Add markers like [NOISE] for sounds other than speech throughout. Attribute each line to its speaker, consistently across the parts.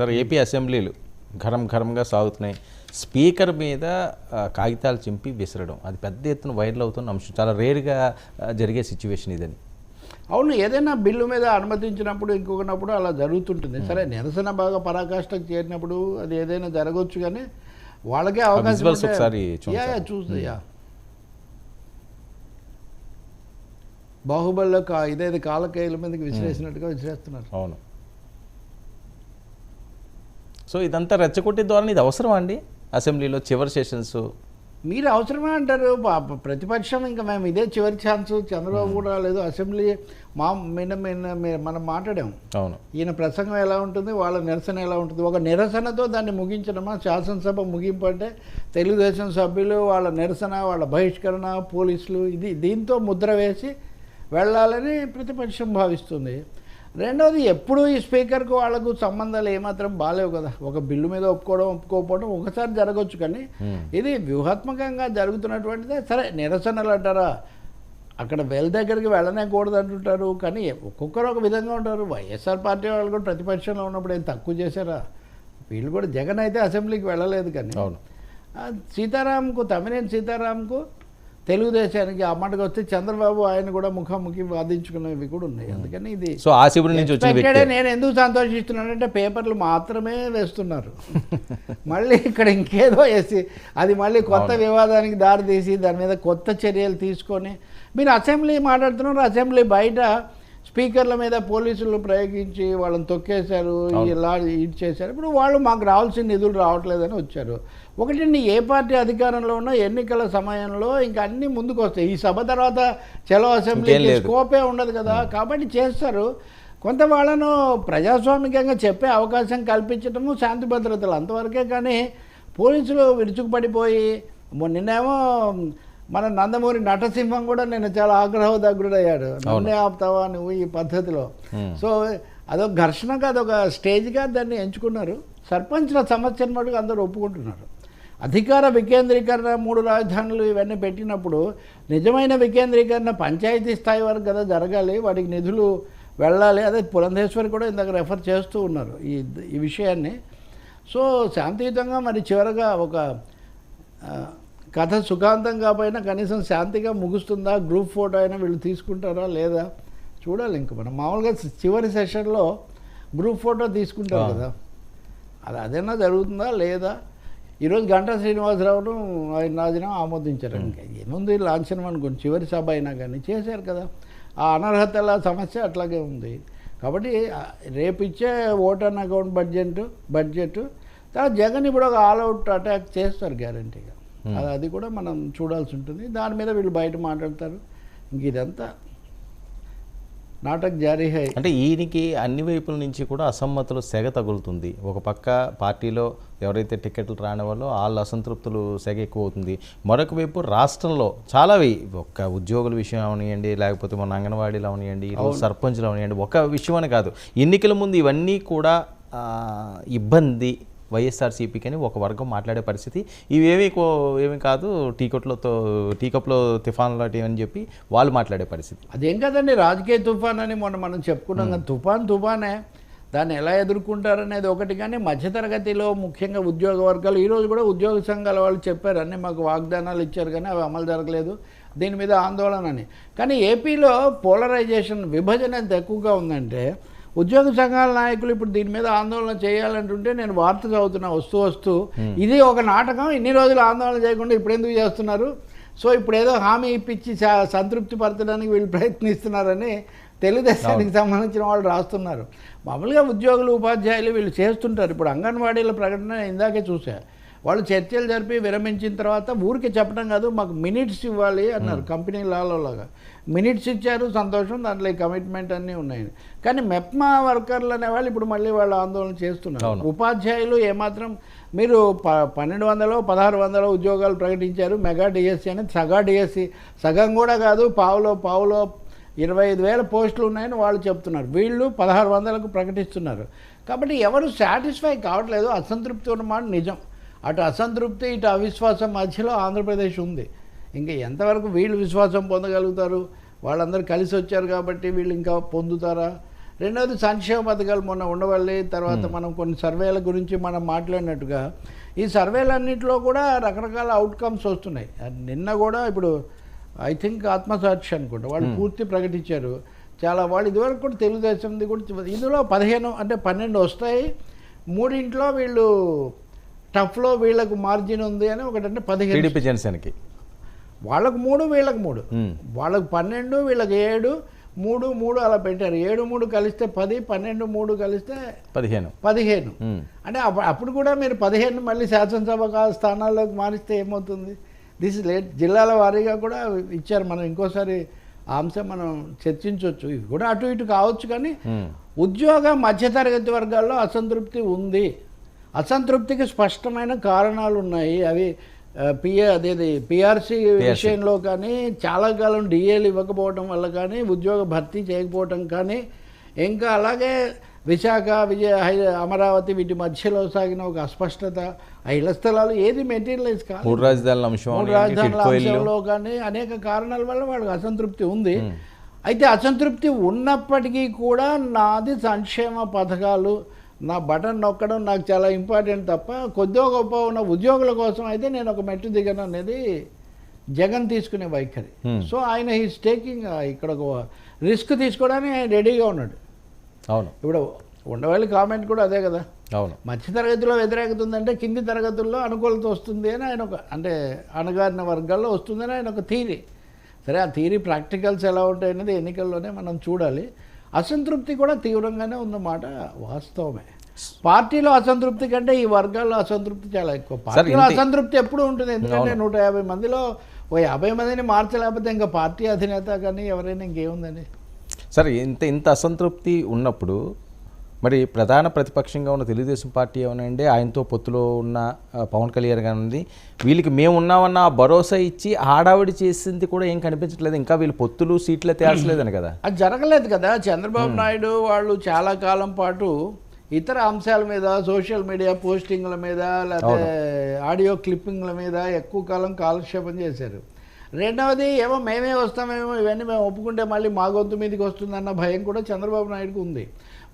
Speaker 1: Sir AP అసెంబ్లీలు ఘరం ఘరంగా సాగుతున్నాయి. Speaker మీద కాగితాలు చింపి విసరడం అది పెద్ద ఎత్తున వైరల్ అవుతున్న అంశం. చాలా రేర్గా జరిగే సిచ్యువేషన్ ఇదని.
Speaker 2: అవును ఏదైనా బిల్లు మీద అనుమతించినప్పుడు ఇంకొకనప్పుడు అలా జరుగుతుంటుంది. సరే నిరసన బాగా పరాకాష్ఠకు చేరినప్పుడు అది ఏదైనా జరగవచ్చు కానీ వాళ్ళకే అవకాశం
Speaker 1: ఒకసారి చూడండి
Speaker 2: యా, యా,
Speaker 1: సార్.
Speaker 2: చూస్తా యా. బాహుబలిలో కా ఇదేది కాలకేయుల మీదకి విసిరేసినట్టుగా విసిరేస్తున్నారు.
Speaker 1: అవును. సో ఇదంతా రెచ్చగొట్టే ద్వారా ఇది అవసరం అండి? అసెంబ్లీలో చివరి సెషన్స్?
Speaker 2: మీరు అవసరమే అంటారు? ప్రతిపక్షం ఇంకా మేము ఇదే చివరి ఛాన్స్. చంద్రబాబు కూడా లేదు. అసెంబ్లీ మా మిన్న మిన్న మనం మాట్లాడాం
Speaker 1: అవును.
Speaker 2: ఈయన ప్రసంగం ఎలా ఉంటుంది? వాళ్ళ నిరసన ఎలా ఉంటుంది? ఒక నిరసనతో దాన్ని ముగించడమా? శాసనసభ ముగింపు అంటే తెలుగుదేశం సభ్యులు వాళ్ళ నిరసన వాళ్ళ బహిష్కరణ పోలీసులు ఇది దీంతో ముద్ర వేసి వెళ్ళాలని ప్రతిపక్షం భావిస్తుంది. రెండవది ఎప్పుడు ఈ స్పీకర్కు వాళ్ళకు సంబంధాలు ఏమాత్రం బాగాలేవు కదా. ఒక బిల్లు మీద ఒప్పుకోవడం ఒప్పుకోకపోవడం ఒకసారి జరగవచ్చు కానీ ఇది వ్యూహాత్మకంగా జరుగుతున్నటువంటిదే. సరే నిరసనలు అంటారా? అక్కడ వెల్ దగ్గరికి వెళ్ళనే కూడదు అంటుంటారు. కానీ ఒక్కొక్కరు ఒక విధంగా ఉంటారు. వైఎస్ఆర్ పార్టీ వాళ్ళు కూడా ప్రతిపక్షంలో ఉన్నప్పుడు ఏం తక్కువ చేశారా? వీళ్ళు కూడా జగన్ అయితే అసెంబ్లీకి వెళ్ళలేదు కానీ.
Speaker 1: అవును.
Speaker 2: సీతారాంకు తమ్మినేని సీతారాంకు తెలుగుదేశానికి ఆ మాటకు వస్తే చంద్రబాబు ఆయన కూడా ముఖాముఖి వాదించుకునేవి కూడా ఉన్నాయి. అందుకని ఇది
Speaker 1: సో ఆ శిబిరం నుంచి వచ్చిన
Speaker 2: నేను ఎందుకు సంతోషిస్తున్నానంటే పేపర్లు మాత్రమే వేస్తున్నారు. [LAUGHS] మళ్ళీ ఇక్కడ ఇంకేదో వేసి అది మళ్ళీ కొత్త వివాదానికి దారితీసి దాని మీద కొత్త చర్యలు తీసుకొని మీరు అసెంబ్లీ మాట్లాడుతున్నారు అసెంబ్లీ బయట స్పీకర్ల మీద పోలీసులు ప్రయోగించి వాళ్ళని తొక్కేశారు ఇలా ఇది చేశారు. ఇప్పుడు వాళ్ళు మాకు రావాల్సిన నిధులు రావట్లేదని వచ్చారు. ఒకటి ఏ పార్టీ అధికారంలో ఉన్నా ఎన్నికల సమయంలో ఇంకా అన్ని ముందుకు వస్తాయి ఈ సభ తర్వాత చలో అసెంబ్లీ. స్కోపే ఉండదు కదా. కాబట్టి చేస్తారు. కొంత వాళ్ళను ప్రజాస్వామికంగా చెప్పే అవకాశం కల్పించడము శాంతి భద్రతలు అంతవరకే కానీ పోలీసులు విరుచుకుపడిపోయి నిన్నేమో మన నందమూరి నటసింహం కూడా నేను చాలా ఆగ్రహోదగ్రుడయ్యాడు. నన్నే ఆపుతావా నువ్వు ఈ పద్ధతిలో? సో అదొక ఘర్షణగా అదొక స్టేజ్గా దాన్ని ఎంచుకున్నారు. సర్పంచ్ల సమస్యను మటుకు అందరూ ఒప్పుకుంటున్నారు. అధికార వికేంద్రీకరణ మూడు రాజధానులు ఇవన్నీ పెట్టినప్పుడు నిజమైన వికేంద్రీకరణ పంచాయతీ స్థాయి వరకు కదా జరగాలి వాటికి నిధులు వెళ్ళాలి. అదే పురంధేశ్వరి కూడా ఇందాక రెఫర్ చేస్తూ ఉన్నారు ఈ ఈ విషయాన్ని. సో శాంతియుతంగా మరి చివరగా ఒక కథ సుఖాంతం కాకపోయినా కనీసం శాంతిగా ముగుస్తుందా? గ్రూప్ ఫోటో అయినా వీళ్ళు తీసుకుంటారా లేదా? చూడాలి ఇంక మనం. మామూలుగా చివరి సెషన్లో గ్రూప్ ఫోటో తీసుకుంటారు కదా. అది అదైనా జరుగుతుందా లేదా? ఈరోజు గంటా శ్రీనివాసరావును ఆయన రాజీనామా ఆమోదించారు. ఏముంది? లాంఛనం అనుకోండి చివరి సభ అయినా కానీ చేశారు కదా. ఆ అనర్హతల సమస్య అట్లాగే ఉంది. కాబట్టి రేపు ఇచ్చే ఓటర్ అకౌంట్ బడ్జెట్ బడ్జెట్ తర్వాత జగన్ ఇప్పుడు ఒక ఆల్అవుట్ అటాక్ చేస్తారు గ్యారంటీగా. అది అది కూడా మనం చూడాల్సి ఉంటుంది. దాని మీద వీళ్ళు బయట మాట్లాడతారు. ఇంక ఇదంతా నాటక్ జారీ హై.
Speaker 1: అంటే ఈయనకి అన్ని వైపుల నుంచి కూడా అసమ్మతులు సెగ తగులుతుంది. ఒక పక్క పార్టీలో ఎవరైతే టికెట్లు రాని వాళ్ళో వాళ్ళ అసంతృప్తులు సెగ ఎక్కువ అవుతుంది మరొక వైపు రాష్ట్రంలో చాలా ఒక్క ఉద్యోగుల విషయం అవనియండి లేకపోతే మన అంగన్వాడీలు అవనియండి సర్పంచ్లు అవనియండి ఒక విషయం అని కాదు. ఎన్నికల ముందు ఇవన్నీ కూడా ఇబ్బంది వైఎస్ఆర్సీపీకి అని ఒక వర్గం మాట్లాడే పరిస్థితి. ఇవేమీ కో- ఏమీ కాదు టీ కొట్లతో టీ కప్లో తుఫాన్ లాంటివి అని చెప్పి వాళ్ళు మాట్లాడే పరిస్థితి.
Speaker 2: అదేం కదండి రాజకీయ తుఫాన్ అని మొన్న మనం చెప్పుకున్నాం కదా తుఫాన్ తుఫానే. దాన్ని ఎలా ఎదుర్కొంటారనేది ఒకటి కానీ మధ్యతరగతిలో ముఖ్యంగా ఉద్యోగ వర్గాలు ఈరోజు కూడా ఉద్యోగ సంఘాల వాళ్ళు చెప్పారు అన్నీ మాకు వాగ్దానాలు ఇచ్చారు కానీ అవి అమలు జరగలేదు. దీని మీద ఆందోళన అని. కానీ ఏపీలో పోలరైజేషన్ విభజన ఎంత ఎక్కువగా ఉందంటే ఉద్యోగ సంఘాల నాయకులు ఇప్పుడు దీని మీద ఆందోళన చేయాలంటుంటే నేను వార్త చదువుతున్నా వస్తూ వస్తూ. ఇది ఒక నాటకం ఇన్ని రోజులు ఆందోళన చేయకుండా ఇప్పుడు ఎందుకు చేస్తున్నారు? సో ఇప్పుడు ఏదో హామీ ఇప్పించి సంతృప్తి పరచడానికి వీళ్ళు ప్రయత్నిస్తున్నారని తెలుగుదేశానికి సంబంధించిన వాళ్ళు రాస్తున్నారు. మామూలుగా ఉద్యోగులు ఉపాధ్యాయులు వీళ్ళు చేస్తుంటారు. ఇప్పుడు అంగన్వాడీల ప్రకటన ఇందాకే చూసా వాళ్ళు చర్చలు జరిపి విరమించిన తర్వాత ఊరికి చెప్పడం కాదు మాకు మినిట్స్ ఇవ్వాలి అన్నారు కంపెనీ లాగా మినిట్స్ ఇచ్చారు సంతోషం దాంట్లో ఈ కమిట్మెంట్ అన్నీ ఉన్నాయి. కానీ మెప్మా వర్కర్లు అనేవాళ్ళు ఇప్పుడు మళ్ళీ వాళ్ళు ఆందోళన చేస్తున్నారు. ఉపాధ్యాయులు ఏమాత్రం మీరు ప పన్నెండు వందలు పదహారు వందల ఉద్యోగాలు ప్రకటించారు మెగా డిఎస్సి అని సగా డిఎస్సి సగం కూడా కాదు పావులో పావులో ఇరవై ఐదు వేల పోస్టులు ఉన్నాయని వాళ్ళు చెప్తున్నారు. వీళ్ళు పదహారు వందలకు ప్రకటిస్తున్నారు. కాబట్టి ఎవరు సాటిస్ఫై కావట్లేదు అసంతృప్తి ఉన్నమాట నిజం. అటు అసంతృప్తి ఇటు అవిశ్వాసం మధ్యలో ఆంధ్రప్రదేశ్ ఉంది. ఇంకా ఎంతవరకు వీళ్ళు విశ్వాసం పొందగలుగుతారు? వాళ్ళందరూ కలిసి వచ్చారు కాబట్టి వీళ్ళు ఇంకా పొందుతారా? రెండవది సంక్షేమ పథకాలు మొన్న ఉండవల్లి తర్వాత మనం కొన్ని సర్వేల గురించి మనం మాట్లాడినట్టుగా ఈ సర్వేలన్నింటిలో కూడా రకరకాల అవుట్కమ్స్ వస్తున్నాయి. నిన్న కూడా ఇప్పుడు ఐ థింక్ ఆత్మసాక్షి అనుకుంటా వాళ్ళు పూర్తి ప్రకటించారు. చాలా వాళ్ళు ఇదివరకు కూడా తెలుగుదేశంది కూడా ఇందులో పదిహేను అంటే పన్నెండు వస్తాయి. మూడింట్లో వీళ్ళు టఫ్లో వీళ్ళకు మార్జిన్ ఉంది అని ఒకటంటే పదిహేను
Speaker 1: టీడీపీ జనసేనకి.
Speaker 2: వాళ్ళకు మూడు వీళ్ళకు మూడు.
Speaker 1: మ్మ్.
Speaker 2: వాళ్ళకు పన్నెండు వీళ్ళకి ఏడు మూడు మూడు అలా పెట్టారు. ఏడు మూడు కలిస్తే పది పన్నెండు మూడు కలిస్తే
Speaker 1: పదిహేను.
Speaker 2: పదిహేను.
Speaker 1: మ్మ్.
Speaker 2: అంటే అప్ప- అప్పుడు కూడా మీరు పదిహేను మళ్ళీ శాసనసభ స్థానాల్లోకి మారిస్తే ఏమవుతుంది? దిస్ లేట్ జిల్లాల వారీగా కూడా ఇచ్చారు. మనం ఇంకోసారి ఆ అంశం మనం చర్చించవచ్చు. ఇది కూడా అటు ఇటు కావచ్చు కానీ
Speaker 1: మ్మ్.
Speaker 2: ఉద్యోగ మధ్యతరగతి వర్గాల్లో అసంతృప్తి ఉంది. అసంతృప్తికి స్పష్టమైన కారణాలు ఉన్నాయి అవి పిఏ అదేది పిఆర్సీ విషయంలో కానీ చాలా కాలం డిఏలు ఇవ్వకపోవడం వల్ల కానీ ఉద్యోగ భర్తీ చేయకపోవడం కానీ ఇంకా అలాగే విశాఖ విజయ అమరావతి వీటి మధ్యలో సాగిన ఒక అస్పష్టత ఆ ఇళ్ళ స్థలాలు ఏది మెటీరియలైజ్ కాదు
Speaker 1: మూడు రాజధానుల అంశం
Speaker 2: మూడు. అంశంలో కానీ అనేక కారణాల వల్ల వాళ్ళకి అసంతృప్తి ఉంది. అయితే అసంతృప్తి ఉన్నప్పటికీ కూడా నాది సంక్షేమ పథకాలు నా బటన్ నొక్కడం నాకు చాలా ఇంపార్టెంట్ తప్ప కొద్దిగా గొప్ప ఉన్న ఉద్యోగుల కోసం అయితే నేను ఒక మెట్టు దిగను అనేది జగన్ తీసుకునే వైఖరి.
Speaker 1: Hmm.
Speaker 2: సో ఆయన హీస్ టేకింగ్ ఇక్కడ ఒక రిస్క్ తీసుకోవడానికి ఆయన రెడీగా ఉన్నాడు.
Speaker 1: అవును.
Speaker 2: ఇప్పుడు ఉండవల్లి కామెంట్ కూడా అదే కదా.
Speaker 1: అవును.
Speaker 2: మధ్య తరగతిలో వ్యతిరేకత ఉందంటే కింది తరగతుల్లో అనుకూలత వస్తుంది అని ఆయన ఒక అంటే అణగారిన వర్గాల్లో వస్తుందని ఆయన ఒక థీరీ సరే ఆ థీరీ ప్రాక్టికల్స్ ఎలా ఉంటాయి అనేది ఎన్నికల్లోనే మనం చూడాలి. అసంతృప్తి కూడా తీవ్రంగానే ఉన్నమాట వాస్తవమే. పార్టీలో అసంతృప్తి కంటే ఈ వర్గాల్లో అసంతృప్తి చాలా ఎక్కువ. పార్టీలో అసంతృప్తి ఎప్పుడు ఉంటుంది? ఎందుకంటే నూట యాభై మందిలో ఓ యాభై మందిని మార్చలేకపోతే ఇంకా పార్టీ అధినేత కానీ ఎవరైనా ఇంకేముందండి?
Speaker 1: సరే ఇంత ఇంత అసంతృప్తి ఉన్నప్పుడు మరి ప్రధాన ప్రతిపక్షంగా ఉన్న తెలుగుదేశం పార్టీ ఏమనండి? ఆయనతో పొత్తులో ఉన్న పవన్ కళ్యాణ్ గారి వీళ్ళకి మేము ఉన్నామన్న భరోసా ఇచ్చి ఆడావిడి చేసింది కూడా ఏం కనిపించట్లేదు. ఇంకా వీళ్ళు పొత్తులు సీట్లే తేల్చలేదని కదా.
Speaker 2: అది జరగలేదు కదా. చంద్రబాబు నాయుడు వాళ్ళు చాలా కాలం పాటు ఇతర అంశాల మీద సోషల్ మీడియా పోస్టింగ్ల మీద లేకపోతే ఆడియో క్లిప్పింగ్ల మీద ఎక్కువ కాలం కాలక్షేపం చేశారు. రెండవది ఏమో మేమే వస్తామేమో ఇవన్నీ మేము ఒప్పుకుంటే మళ్ళీ మా గొంతు మీదకి వస్తుందన్న భయం కూడా చంద్రబాబు నాయుడుకు ఉంది.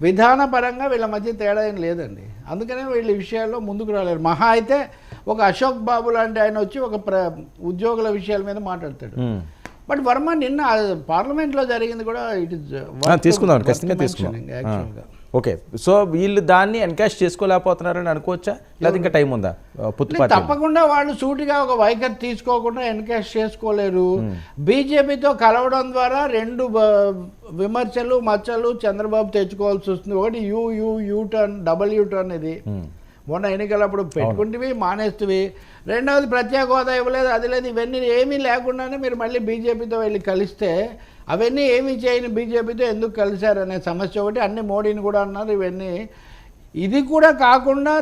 Speaker 2: విధానపరంగా వీళ్ళ మధ్య తేడా ఏం లేదండి. అందుకనే వీళ్ళ ఈ విషయాల్లో ముందుకు రాలేరు. మహా అయితే ఒక అశోక్ బాబు లాంటి ఆయన వచ్చి ఒక ప్ర ఉద్యోగుల విషయాల మీద మాట్లాడతాడు. బట్ వర్మ నిన్న పార్లమెంట్లో జరిగింది కూడా ఇట్ ఇస్
Speaker 1: తీసుకుందాం ఖచ్చితంగా తీసుకుందాం. ఆ.
Speaker 2: యాక్చువల్గా
Speaker 1: ఓకే. సో వీళ్ళు దాన్ని ఎన్కాష్ చేసుకోలేకపోతున్నారని అనుకోవచ్చా? లేదా ఇంకా టైం ఉందా? పొత్తు
Speaker 2: తప్పకుండా వాళ్ళు సూటిగా ఒక వైఖరి తీసుకోకుండా ఎన్కాష్ చేసుకోలేరు. బీజేపీతో కలవడం ద్వారా రెండు విమర్శలు మచ్చలు చంద్రబాబు తెచ్చుకోవాల్సి వస్తుంది. ఒకటి U U U turn double U turn ఇది.
Speaker 1: ఉమ్.
Speaker 2: మొన్న ఎన్నికలప్పుడు పెట్టుకుంటేవి మానేస్తువి. రెండవది ప్రత్యేక హోదా ఇవ్వలేదు అది లేదు ఇవన్నీ ఏమీ లేకుండానే మీరు మళ్ళీ బీజేపీతో వెళ్ళి కలిస్తే అవన్నీ ఏమి చేయని బీజేపీతో ఎందుకు కలిశారు అనే సమస్య ఒకటి. అన్ని మోడీని కూడా అన్నారు. ఇవన్నీ ఇది కూడా కాకుండా